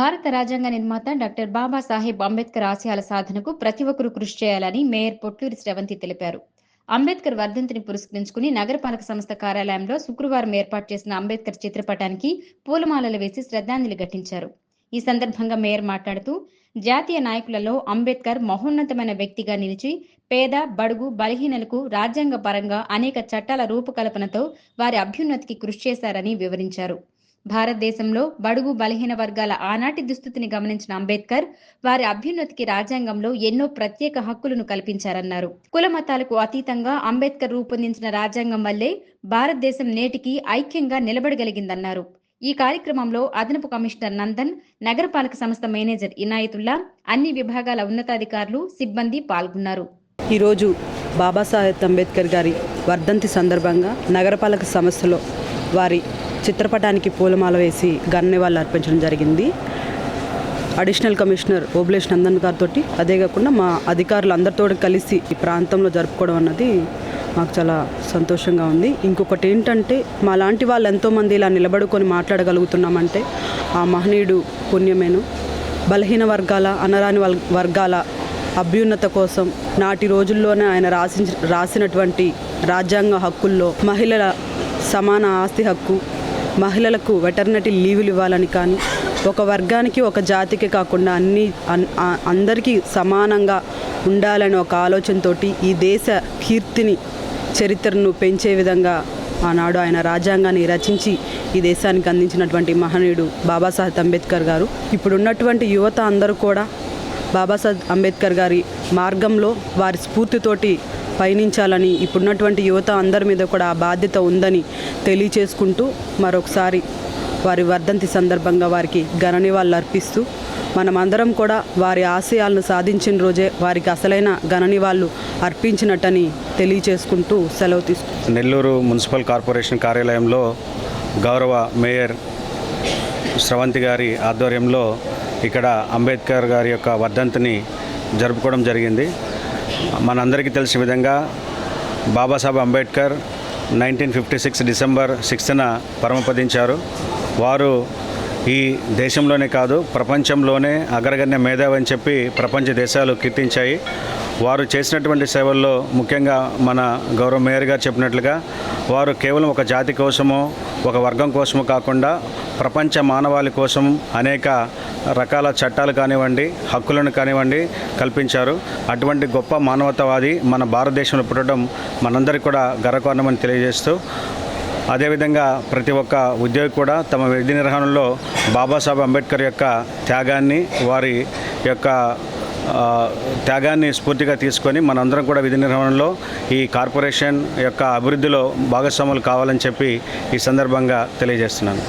భారత రాజ్యాంగ నిర్మాత డాక్టర్ బాబాసాహెబ్ అంబేద్కర్ ఆశయాల సాధనకు ప్రతి ఒక్కరూ కృషి చేయాలని మేయర్ పొట్లూరి శ్రవంతి తెలిపారు. అంబేద్కర్ వర్ధంతిని పురస్కరించుకుని నగరపాలక సంస్థ కార్యాలయంలో శుక్రవారం ఏర్పాటు చేసిన అంబేద్కర్ చిత్రపటానికి పూలమాలలు వేసి శ్రద్ధాంజలి ఘటించారు. ఈ సందర్భంగా మేయర్ మాట్లాడుతూ జాతీయ నాయకులలో అంబేద్కర్ మహోన్నతమైన వ్యక్తిగా నిలిచి పేద బడుగు బలహీనలకు రాజ్యాంగ పరంగా అనేక చట్టాల రూపకల్పనతో వారి అభ్యున్నతికి కృషి చేశారని వివరించారు. భారతదేశంలో బడుగు బలహీన వర్గాల ఆనాటి దుస్థితిని గమనించిన అంబేద్కర్ వారి అభ్యున్నతికి రాజ్యాంగంలో ఎన్నో ప్రత్యేక హక్కులను కల్పించారన్నారు. కుల మతాలకు అతీతంగా అంబేద్కర్ రూపొందించిన రాజ్యాంగం వల్లే భారతదేశం నేటికి ఐక్యంగా నిలబడగలిగిందన్నారు. ఈ కార్యక్రమంలో అదనపు కమిషనర్ నందన్ నగరపాలక సంస్థ మేనేజర్ ఇనాయతుల్లా అన్ని విభాగాల ఉన్నతాధికారులు సిబ్బంది పాల్గొన్నారు. ఈరోజు బాబాసాహెబ్ అంబేద్కర్ గారి వర్ధంతి సందర్భంగా నగరపాలక సంస్థలో వారి చిత్రపటానికి పూలమాల వేసి గన్నివాళ్ళు అర్పించడం జరిగింది. అడిషనల్ కమిషనర్ ఓబ్లేష్ నందన్ గారితో అదే కాకుండా మా అధికారులు అందరితో కలిసి ఈ ప్రాంతంలో జరుపుకోవడం అన్నది మాకు చాలా సంతోషంగా ఉంది. ఇంకొకటి ఏంటంటే మా లాంటి వాళ్ళు ఎంతోమంది ఇలా నిలబడుకొని మాట్లాడగలుగుతున్నామంటే ఆ మహనీయుడు పుణ్యమేను. బలహీన వర్గాల అనరాని వర్గాల అభ్యున్నత కోసం నాటి రోజుల్లోనే ఆయన రాసి రాసినటువంటి రాజ్యాంగ హక్కుల్లో మహిళల సమాన ఆస్తి హక్కు మహిళలకు వెటర్నటీ లీవులు ఇవ్వాలని కానీ ఒక వర్గానికి ఒక జాతికి కాకుండా అన్ని అన్- అందరికీ సమానంగా ఉండాలని ఒక ఆలోచనతోటి ఈ దేశ కీర్తిని చరిత్రను పెంచే విధంగా ఆనాడు ఆయన రాజ్యాంగాన్ని రచించి ఈ దేశానికి అందించినటువంటి మహనీయుడు బాబాసాహెబ్ అంబేద్కర్ గారు. ఇప్పుడున్నటువంటి యువత అందరూ కూడా బాబాసాహెబ్ అంబేద్కర్ గారి మార్గంలో వారి స్ఫూర్తితోటి పయనించాలని ఇప్పుడున్నటువంటి యువత అందరి మీద కూడా ఆ బాధ్యత ఉందని తెలియచేసుకుంటూ మరొకసారి వారి వర్ధంతి సందర్భంగా వారికి ఘన నివాళులు అర్పిస్తూ మనమందరం కూడా వారి ఆశయాలను సాధించిన రోజే వారికి అసలైన ఘన నివాళులు అర్పించినట్టని తెలియచేసుకుంటూ సెలవు తీసుకుంటాం నెల్లూరు మున్సిపల్ కార్పొరేషన్ కార్యాలయంలో గౌరవ మేయర్ స్రవంతి గారి ఆధ్వర్యంలో ఇక్కడ అంబేద్కర్ గారి యొక్క వర్ధంతిని జరుపుకోవడం జరిగింది. మనందరికీ తెలిసిన విధంగా Babasaheb Ambedkar nineteen fifty six December సిక్స్త్న పరమపదించారు. వారు ఈ దేశంలోనే కాదు ప్రపంచంలోనే అగ్రగణ్య మేధావి అని చెప్పి ప్రపంచ దేశాలు కీర్తించాయి. వారు చేసినటువంటి సేవల్లో ముఖ్యంగా మన గౌరవ మేయర్ గారు చెప్పినట్లుగా వారు కేవలం ఒక జాతి కోసమో ఒక వర్గం కోసమో కాకుండా ప్రపంచ మానవాళి కోసం అనేక రకాల చట్టాలు కానివ్వండి హక్కులను కానివ్వండి కల్పించారు. అటువంటి గొప్ప మానవతావాది మన భారతదేశంలో పుట్టడం మనందరికీ కూడా గర్వకారణమని తెలియజేస్తూ అదేవిధంగా ప్రతి ఒక్క ఉద్యోగి కూడా తమ విధి నిర్వహణలో బాబాసాహెబ్ అంబేద్కర్ యొక్క త్యాగాన్ని వారి యొక్క త్యాగాన్ని స్ఫూర్తిగా తీసుకొని మనందరం కూడా విధి నిర్వహణలో ఈ కార్పొరేషన్ యొక్క అభివృద్ధిలో భాగస్వాములు కావాలని చెప్పి ఈ సందర్భంగా తెలియజేస్తున్నాను.